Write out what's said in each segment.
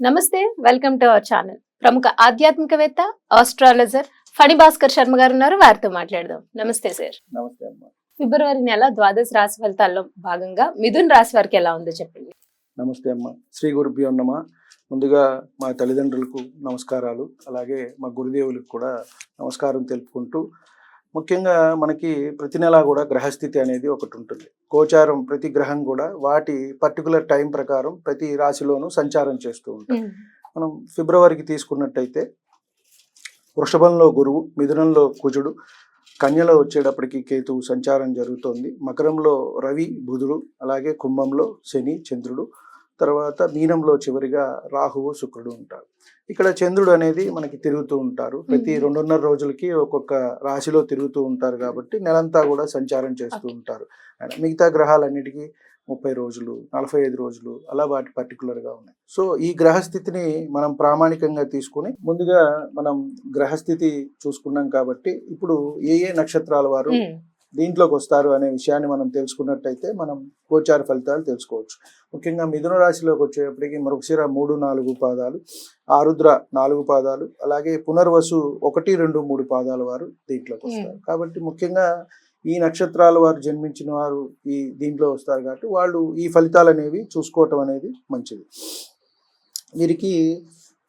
నమస్తే welcome to our channel. ప్రముఖ ఆధ్యాత్మికవేత్త ఆస్ట్రాలజర్ ఫణి భాస్కర్ శర్మ గారు ఉన్నారు. వారితో మాట్లాడదాం. నమస్తే సార్. నమస్తే అమ్మా. ఫిబ్రవరి నెల ద్వాదశ రాశి ఫలితాల్లో భాగంగా మిథున్ రాశి వారికి ఎలా ఉందో చెప్పండి. నమస్తే అమ్మా. శ్రీ గురుభ్యో నమ. ముందుగా మా తల్లిదండ్రులకు నమస్కారాలు అలాగే మా గురుదేవులకు కూడా నమస్కారం తెలుపుకుంటూ ముఖ్యంగా మనకి ప్రతి నెలా కూడా గ్రహస్థితి అనేది ఒకటి ఉంటుంది. గోచారం ప్రతి గ్రహం కూడా వాటి పర్టికులర్ టైం ప్రకారం ప్రతి రాశిలోనూ సంచారం చేస్తూ ఉంటుంది మనం ఫిబ్రవరికి తీసుకున్నట్టయితే వృషభంలో గురువు మిథునంలో కుజుడు కన్యలో వచ్చేటప్పటికి కేతువు సంచారం జరుగుతోంది. మకరంలో రవి బుధుడు అలాగే కుంభంలో శని చంద్రుడు. తర్వాత మీనంలో చివరిగా రాహువు శుక్రుడు ఉంటారు. ఇక్కడ చంద్రుడు అనేది మనకి తిరుగుతూ ఉంటారు. ప్రతి. రెండున్నర రోజులకి ఒక్కొక్క రాశిలో తిరుగుతూ ఉంటారు కాబట్టి నెలంతా కూడా సంచారం చేస్తూ. ఉంటారు. అండ్ మిగతా గ్రహాలన్నిటికీ ముప్పై రోజులు నలభై ఐదు రోజులు అలా వాటి పర్టికులర్గా ఉన్నాయి. సో ఈ గ్రహస్థితిని మనం ప్రామాణికంగా తీసుకుని ముందుగా మనం గ్రహస్థితి చూసుకున్నాం కాబట్టి ఇప్పుడు ఏ ఏ నక్షత్రాల వారు దీంట్లోకి వస్తారు అనే విషయాన్ని మనం తెలుసుకున్నట్టయితే మనం గోచార ఫలితాలు తెలుసుకోవచ్చు. ముఖ్యంగా మిథున రాశిలోకి వచ్చేటప్పటికి మృగశిర మూడు నాలుగు పాదాలు ఆరుద్ర నాలుగు పాదాలు అలాగే పునర్వసు ఒకటి రెండు మూడు పాదాల వారు దీంట్లోకి వస్తారు కాబట్టి ముఖ్యంగా ఈ నక్షత్రాల వారు జన్మించిన వారు ఈ దీంట్లో వస్తారు కాబట్టి వాళ్ళు ఈ ఫలితాలు అనేవి చూసుకోవటం అనేది మంచిది. వీరికి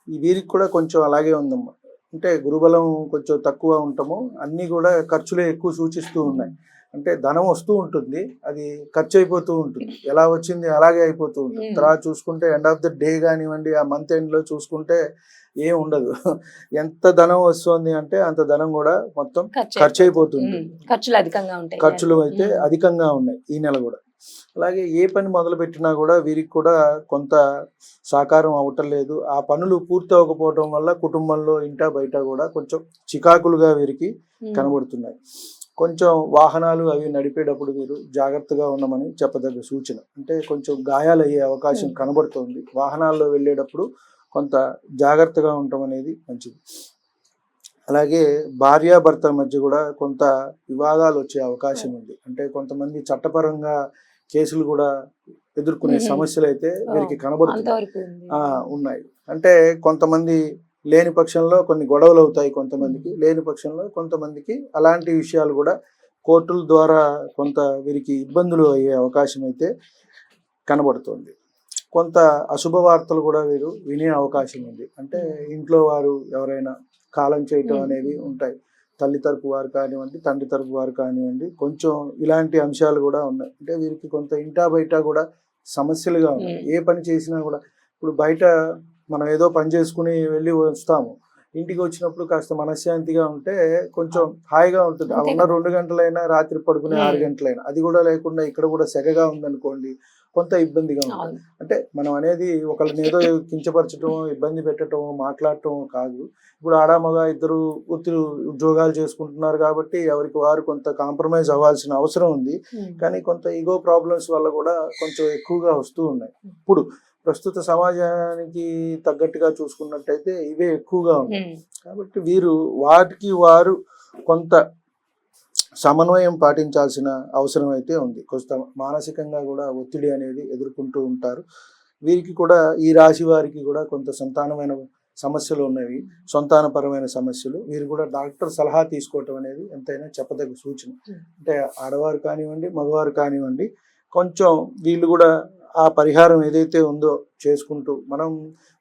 వీరికి కూడా కొంచెం అలాగే ఉందమ్మా. అంటే గురుబలం కొంచెం తక్కువ ఉంటాము. అన్నీ కూడా ఖర్చులే ఎక్కువ సూచిస్తూ ఉన్నాయి. అంటే ధనం వస్తూ ఉంటుంది. అది ఖర్చు అయిపోతూ ఉంటుంది. ఎలా వచ్చింది అలాగే అయిపోతూ ఉంటుంది. తర్వాత చూసుకుంటే ఎండ్ ఆఫ్ ద డే కానివ్వండి ఆ మంత్ ఎండ్లో చూసుకుంటే ఏం ఉండదు. ఎంత ధనం వస్తుంది అంటే అంత ధనం కూడా మొత్తం ఖర్చు అయిపోతుంది. ఖర్చులు అధికంగా ఉంటాయి. ఖర్చులు అయితే అధికంగా ఉన్నాయి ఈ నెల కూడా. అలాగే ఏ పని మొదలు పెట్టినా కూడా వీరికి కూడా కొంత సాకారం అవటం లేదు. ఆ పనులు పూర్తి అవ్వకపోవడం వల్ల కుటుంబంలో ఇంట బయట కూడా కొంచెం చికాకులుగా వీరికి కనబడుతున్నాయి. కొంచెం వాహనాలు అవి నడిపేటప్పుడు మీరు జాగ్రత్తగా ఉండమని చెప్పదగ్గ సూచన. అంటే కొంచెం గాయాలు అయ్యే అవకాశం. కనబడుతుంది. వాహనాల్లో వెళ్ళేటప్పుడు కొంత జాగ్రత్తగా ఉండటం అనేది మంచిది. అలాగే భార్యాభర్తల మధ్య కూడా కొంత వివాదాలు వచ్చే అవకాశం ఉంది. అంటే కొంతమంది చట్టపరంగా కేసులు కూడా ఎదుర్కొనే. సమస్యలు అయితే వీరికి కనబడుతున్నాయి. ఆ, ఉన్నాయి. అంటే కొంతమంది లేని పక్షంలో కొన్ని గొడవలు అవుతాయి కొంతమందికి లేని పక్షంలో కొంతమందికి అలాంటి విషయాలు కూడా కోర్టుల ద్వారా కొంత వీరికి ఇబ్బందులు అయ్యే అవకాశం అయితే కనబడుతుంది. కొంత అశుభ వార్తలు కూడా వీరు వినే అవకాశం ఉంది. అంటే ఇంట్లో వారు ఎవరైనా కాలం చేయటం. అనేవి ఉంటాయి తల్లి తరపు వారు కానివ్వండి తండ్రి తరపు వారు కానివ్వండి కొంచెం ఇలాంటి అంశాలు కూడా ఉన్నాయి అంటే వీరికి కొంత ఇంటా బయట కూడా సమస్యలుగా ఉన్నాయి. ఏ పని చేసినా కూడా ఇప్పుడు బయట మనం ఏదో పని చేసుకుని వెళ్ళి వస్తాము ఇంటికి వచ్చినప్పుడు కాస్త మనశ్శాంతిగా ఉంటే కొంచెం హాయిగా ఉంటుంది ఉన్న. రెండు గంటలైనా రాత్రి పడుకునే ఆరు. గంటలైనా అది కూడా లేకుండా ఇక్కడ కూడా సెగగా ఉందనుకోండి కొంత ఇబ్బందిగా ఉంటుంది అంటే మనం అనేది ఒకళ్ళని ఏదో కించపరచడం ఇబ్బంది పెట్టడం మాట్లాడటం కాదు. ఇప్పుడు ఆడ మగ ఇద్దరు వృత్తులు ఉద్యోగాలు చేసుకుంటున్నారు కాబట్టి ఎవరికి వారు కొంత కాంప్రమైజ్ అవ్వాల్సిన అవసరం ఉంది. కానీ కొంత ఈగో ప్రాబ్లమ్స్ వల్ల కూడా కొంచెం ఎక్కువగా వస్తూ ఉన్నాయి. ఇప్పుడు ప్రస్తుత సమాజానికి తగ్గట్టుగా చూసుకున్నట్టయితే ఇవే ఎక్కువగా ఉన్నాయి కాబట్టి వీరు వాటికి వారు కొంత సమన్వయం పాటించాల్సిన అవసరం అయితే ఉంది. కొంత మానసికంగా కూడా ఒత్తిడి అనేది ఎదుర్కొంటూ ఉంటారు. వీరికి కూడా ఈ రాశి వారికి కూడా కొంత సంతానమైన సమస్యలు ఉన్నవి. సంతానపరమైన సమస్యలు. వీరు కూడా డాక్టర్ సలహా తీసుకోవటం అనేది ఎంతైనా చెప్పదగ్గ సూచన. అంటే ఆడవారు కానివ్వండి మగవారు కానివ్వండి కొంచెం వీళ్ళు కూడా ఆ పరిహారం ఏదైతే ఉందో చేసుకుంటూ మనం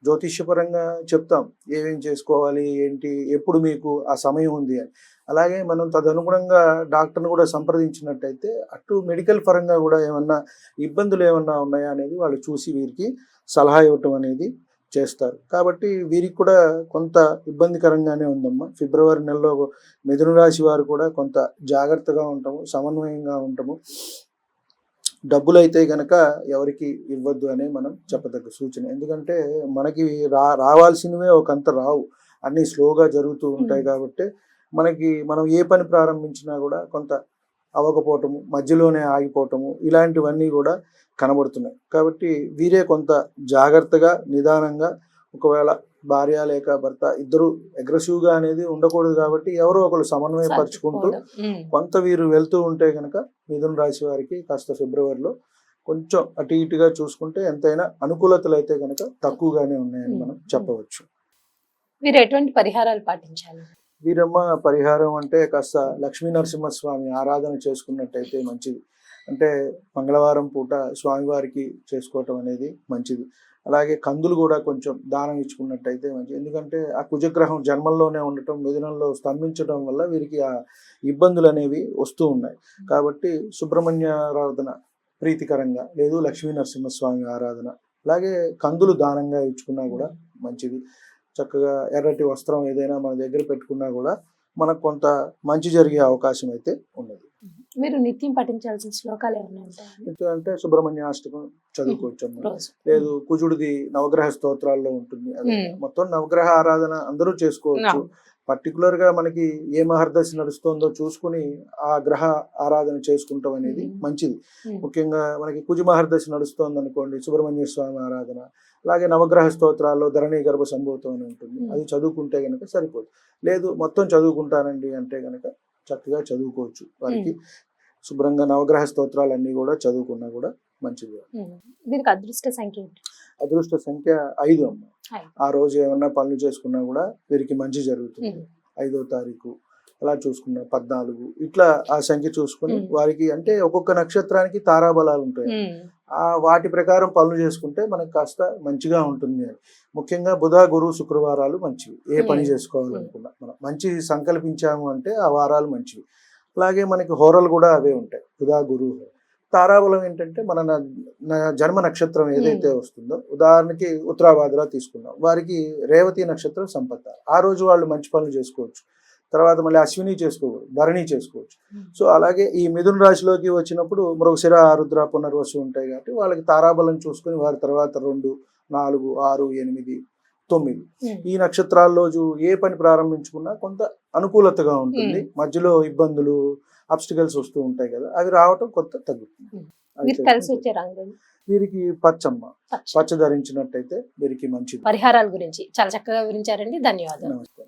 జ్యోతిష్యపరంగా చెప్తాం ఏమేం చేసుకోవాలి ఏంటి ఎప్పుడు మీకు ఆ సమయం ఉంది అని. అలాగే మనం తదనుగుణంగా డాక్టర్ని కూడా సంప్రదించినట్టయితే అటు మెడికల్ పరంగా కూడా ఏమన్నా ఇబ్బందులు ఏమన్నా ఉన్నాయా అనేది వాళ్ళు చూసి వీరికి సలహా ఇవ్వటం అనేది చేస్తారు. కాబట్టి వీరికి కూడా కొంత ఇబ్బందికరంగానే ఉందమ్మా. ఫిబ్రవరి నెలలో మిథున రాశి వారు కూడా కొంత జాగ్రత్తగా ఉంటాము సమన్వయంగా ఉంటాము. డబ్బులు అయితే గనక ఎవరికి ఇవ్వద్దు అనే మనం చెప్పదగ్గ సూచన. ఎందుకంటే మనకి రా రావాల్సినవే ఒకంత రావు. అన్నీ స్లోగా జరుగుతూ ఉంటాయి. కాబట్టి మనకి మనం ఏ పని ప్రారంభించినా కూడా కొంత అవ్వకపోవటము మధ్యలోనే ఆగిపోవటము ఇలాంటివన్నీ కూడా కనబడుతున్నాయి. కాబట్టి వీరే కొంత జాగ్రత్తగా నిదానంగా ఒకవేళ భార్య లేక భర్త ఇద్దరు అగ్రెసివ్గా అనేది ఉండకూడదు కాబట్టి ఎవరో ఒకరు సమన్వయపరుచుకుంటూ కొంత వీరు వెళ్తూ ఉంటే కనుక మిథున రాశి వారికి కాస్త ఫిబ్రవరిలో కొంచెం అటు ఇటుగా చూసుకుంటే ఎంతైనా అనుకూలతలు అయితే కనుక తక్కువగానే ఉన్నాయని మనం. చెప్పవచ్చు. మీరు ఎటువంటి పరిహారాలు పాటించాలి? వీరమ్మ పరిహారం అంటే కాస్త లక్ష్మీ నరసింహస్వామి ఆరాధన చేసుకున్నట్టయితే మంచిది. అంటే మంగళవారం పూట స్వామివారికి చేసుకోవటం అనేది మంచిది. అలాగే కందులు కూడా కొంచెం దానం ఇచ్చుకున్నట్టయితే మంచిది ఎందుకంటే ఆ కుజగ్రహం జన్మల్లోనే ఉండటం మిథునంలో స్తంభించడం వల్ల వీరికి ఆ ఇబ్బందులు అనేవి వస్తూ ఉన్నాయి. కాబట్టి సుబ్రహ్మణ్య ఆరాధన ప్రీతికరంగా లేదు లక్ష్మీ నరసింహస్వామి ఆరాధన అలాగే కందులు దానంగా ఇచ్చుకున్నా కూడా మంచిది. చక్కగా ఎర్రటి వస్త్రం ఏదైనా మన దగ్గర పెట్టుకున్నా కూడా మనకు కొంత మంచి జరిగే అవకాశం అయితే ఉన్నది. మీరు నిత్యం పఠించాల్సిన శ్లోకాలు ఏమైనా ఉంటాయా అంటే సుబ్రహ్మణ్య అష్టకం చదువుకోవచ్చు లేదు కుజుడిది నవగ్రహ స్తోత్రాల్లో ఉంటుంది. మొత్తం నవగ్రహ ఆరాధన అందరూ చేసుకోవచ్చు. పర్టికులర్గా మనకి ఏ మహర్దశ నడుస్తుందో చూసుకుని ఆ గ్రహ ఆరాధన చేసుకుంటాం అనేది. మంచిది. ముఖ్యంగా మనకి కుజ మహర్దశ నడుస్తోంది అనుకోండి సుబ్రహ్మణ్య స్వామి ఆరాధన అలాగే నవగ్రహ స్తోత్రాల్లో ధరణి గర్భ సంభూతం అని ఉంటుంది. అది చదువుకుంటే గనక సరిపోదు లేదు మొత్తం చదువుకుంటానండి అంటే గనక చక్కగా చదువుకోవచ్చు వారికి శుభ్రంగా నవగ్రహ స్తోత్రాలన్నీ కూడా చదువుకున్నా కూడా మంచిది. దీనికి అదృష్ట సంఖ్య? అదృష్ట సంఖ్య ఐదు అమ్మ. ఆ రోజు ఏమన్నా పనులు చేసుకున్నా కూడా వీరికి మంచి జరుగుతుంది. ఐదో తారీఖు అలా చూసుకున్నా పద్నాలుగు ఇట్లా ఆ సంఖ్య చూసుకుని. వారికి అంటే ఒక్కొక్క నక్షత్రానికి తారాబలాలు ఉంటాయి. ఆ వాటి ప్రకారం పనులు చేసుకుంటే మనకు కాస్త మంచిగా ఉంటుంది అని ముఖ్యంగా బుధ గురు శుక్రవారాలు మంచివి ఏ పని. చేసుకోవాలనుకున్నా మనం మంచి సంకల్పించాము అంటే ఆ వారాలు మంచివి అలాగే మనకి హోరలు కూడా అవే ఉంటాయి. బుధ గురు తారాబలం ఏంటంటే మన జన్మ నక్షత్రం ఏదైతే వస్తుందో ఉదాహరణకి ఉత్తరాభాద్ర తీసుకుందాం. వారికి రేవతి నక్షత్రం సంపత్త. ఆ రోజు వాళ్ళు మంచి పనులు చేసుకోవచ్చు. తర్వాత మళ్ళీ అశ్విని చేసుకోకూడదు భరణి చేసుకోవచ్చు. సో అలాగే ఈ మిథున రాశిలోకి వచ్చినప్పుడు మృగశిర ఆరుద్ర పునర్వసు ఉంటాయి కాబట్టి వాళ్ళకి తారాబలం చూసుకుని వారి తర్వాత రెండు నాలుగు ఆరు ఎనిమిది తొమ్మిది. మ్మ్. ఈ నక్షత్రాల్లో జు- ఏ పని ప్రారంభించుకున్నా కొంత అనుకూలతగా ఉంటుంది. మధ్యలో ఇబ్బందులు అబ్స్టికల్స్ వస్తూ ఉంటాయి కదా అవి రావటం కొంత తగ్గుతుంది. రంగు వీరికి పచ్చమ్మ పచ్చ. పచ్చ ధరించినట్టయితే వీరికి మంచిది. పరిహారాల గురించి చాలా చక్కగా వివరించారండి. ధన్యవాదాలు. నమస్తే